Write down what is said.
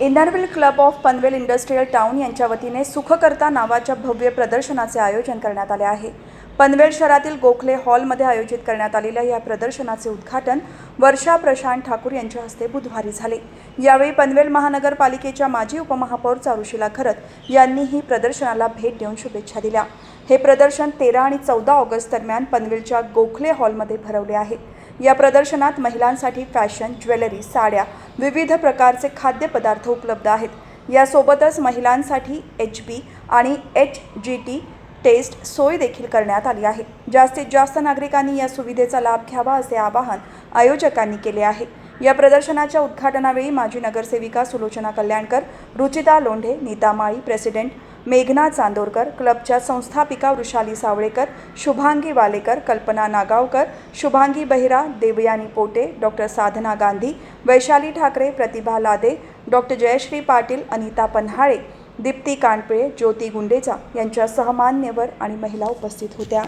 इंधनविल club of Panvel industrial town यांच्या वतीने सुखकर्ता नावाच्या भव्य प्रदर्शनाचे आयोजन करण्यात आले आहे. पनवेल शहरातील गोखले हॉलमध्ये आयोजित करण्यात आलेल्या या प्रदर्शनाचे उद्घाटन वर्षा प्रशांत ठाकूर यांच्या हस्ते बुधवारी झाले. यावेळी पनवेल महानगरपालिकेच्या माजी उपमहापौर चारुशिला खरत यांनीही प्रदर्शनाला भेट देऊन शुभेच्छा दिल्या. हे प्रदर्शन तेरा आणि चौदा ऑगस्ट दरम्यान पनवेलच्या गोखले हॉलमध्ये भरवले आहे. या प्रदर्शनात महिलांसाठी फॅशन ज्वेलरी साड्या विविध प्रकारचे खाद्यपदार्थ उपलब्ध आहेत. यासोबतच महिलांसाठी एच बी आणि एच जी टी टेस्ट सोय देखील करण्यात आली आहे. जास्तीत जास्त नागरिकांनी या सुविधेचा लाभ घ्यावा असे आवाहन आयोजकांनी केले आहे. या प्रदर्शनाच्या उद्घाटनावेळी माजी नगरसेविका सुलोचना कल्याणकर रुचिता लोंढे नीता माळी प्रेसिडेंट मेघना चांदोरकर क्लबच्या संस्थापिका वृषाली सावळेकर शुभांगी वालेकर कल्पना नागावकर शुभांगी बहिरा देवयानी पोटे डॉक्टर साधना गांधी वैशाली ठाकरे प्रतिभा लादे डॉक्टर जयश्री पाटील अनिता पन्हाळे दीप्ती कानपिळे ज्योती गुंडेचा यांच्या सहमान्यवर आणि महिला उपस्थित होत्या.